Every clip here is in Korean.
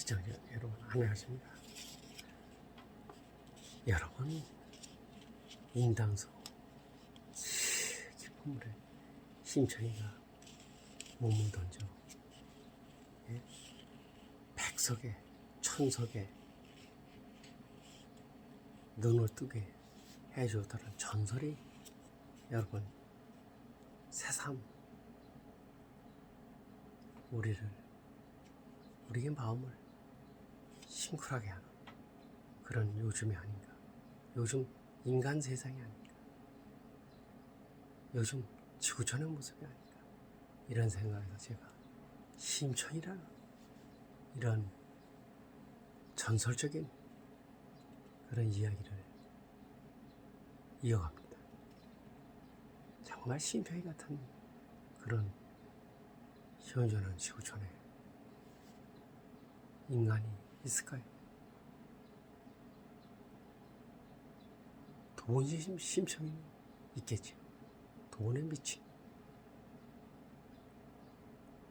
시청자 여러분 안녕하십니까 여러분 인당소 깊은 물에 심청이가 몸을 던져 예? 백석에 천석에 눈을 뜨게 해주었다는 전설이 여러분 새삼 우리를 우리의 마음을 싱클하게 하는 그런 요즘이 아닌가. 요즘 인간 세상이 아닌가. 요즘 지구촌의 모습이 아닌가. 이런 생각에서 제가 심천이라는 이런 전설적인 그런 이야기를 이어갑니다. 정말 심평이 같은 그런 시원시원한 지구촌에 인간이 있을까요? 돈이 심- 심청이 있겠죠. 돈에 미친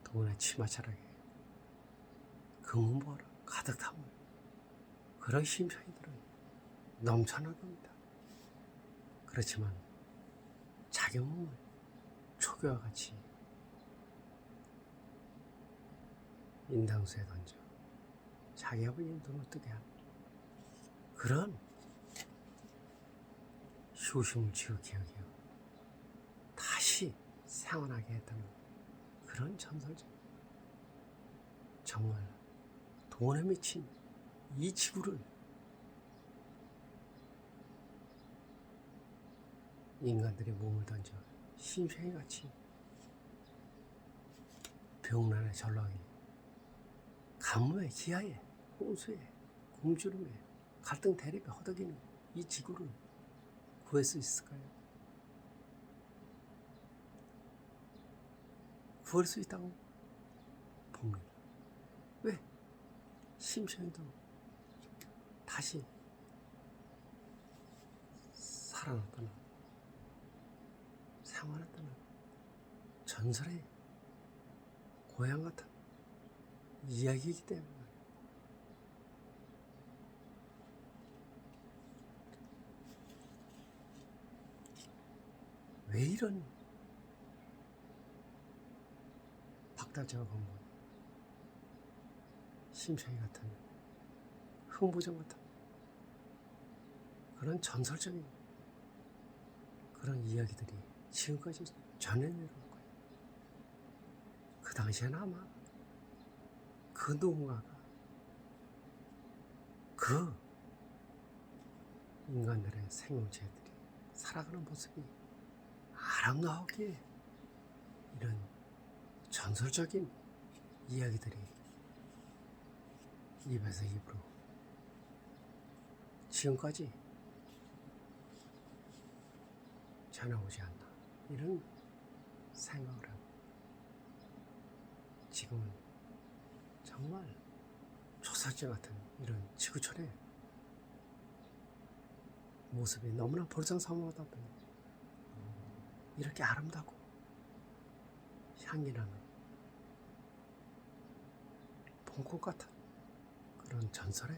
돈의 치마자락에 금은보화로 가득 담은 그런 심청이들은 넘쳐날 겁니다. 그렇지만 자기 몸을 초교와 같이 인당수에 던져 자기 아버지의 눈을 뜨게 한 그런 지우게 하기요. 다시 생활하게 했다는 그런 전설적 정말 돈에 미친 이 지구를 인간들이 몸을 던져 심평이 같이 병난의 전락이 가뭄에 기아에 홍수에 굶주림에 갈등 대립에 허덕이는 이 지구를 구할 수 있을까요? 구할 수 있다고 봅니다. 왜? 심청이도 다시 살아났다는 생활했다는 전설의 고향 같은 이야기이기 때문에 말이에요. 왜 이런 박달재가 건물 심청이 같은 흥부정 같은 그런 전설적인 그런 이야기들이 지금까지 전해내려온 거예요. 그 당시에는 아마 그 누군가가 그 인간들의 생명체들이 살아가는 모습이 아름다우기에 이런 전설적인 이야기들이 입에서 입으로 지금까지 전해오지 않나 이런 생각을 하고 지금은 정말 초살제 같은 이런 지구촌의 모습이 너무나 볼상사무하다 보니 이렇게 아름다고 향기 나는 봄꽃 같은 그런 전설의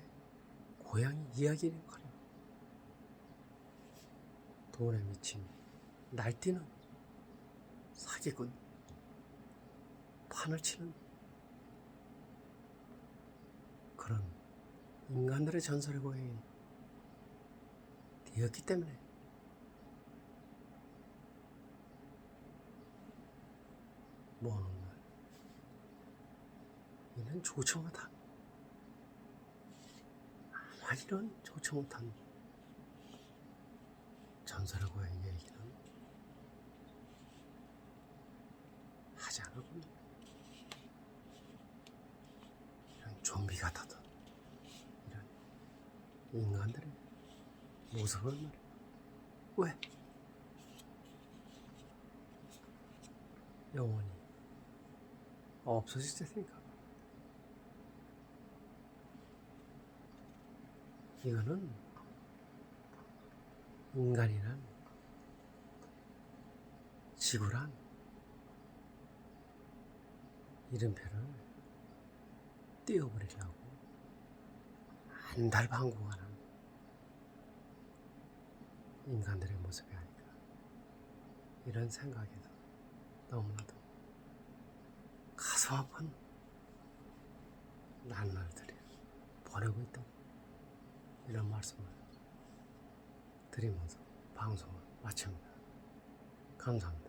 고양이 이야기를 가려 돈에 미친 날뛰는 사기꾼 판을 치는 그런 인간들의 전설의 고향이 되었기 때문에 뭐 어느 날 이는 못한 아마 이런 좋지 못한 고향 얘기는 하지 않았군요. 이런 좀비 같았던 이런 인간들의 모습을 말이야. 왜? 영원히 없어질 테니까. 이거는 인간이란 지구란 이름표를 띄워버리려고 안달방구하는 인간들의 모습이 아닐까. 이런 생각에서 너무나도 가슴 아픈 날들이 보내고 있다 이런 말씀을 드리면서 방송을 마칩니다. 감사합니다.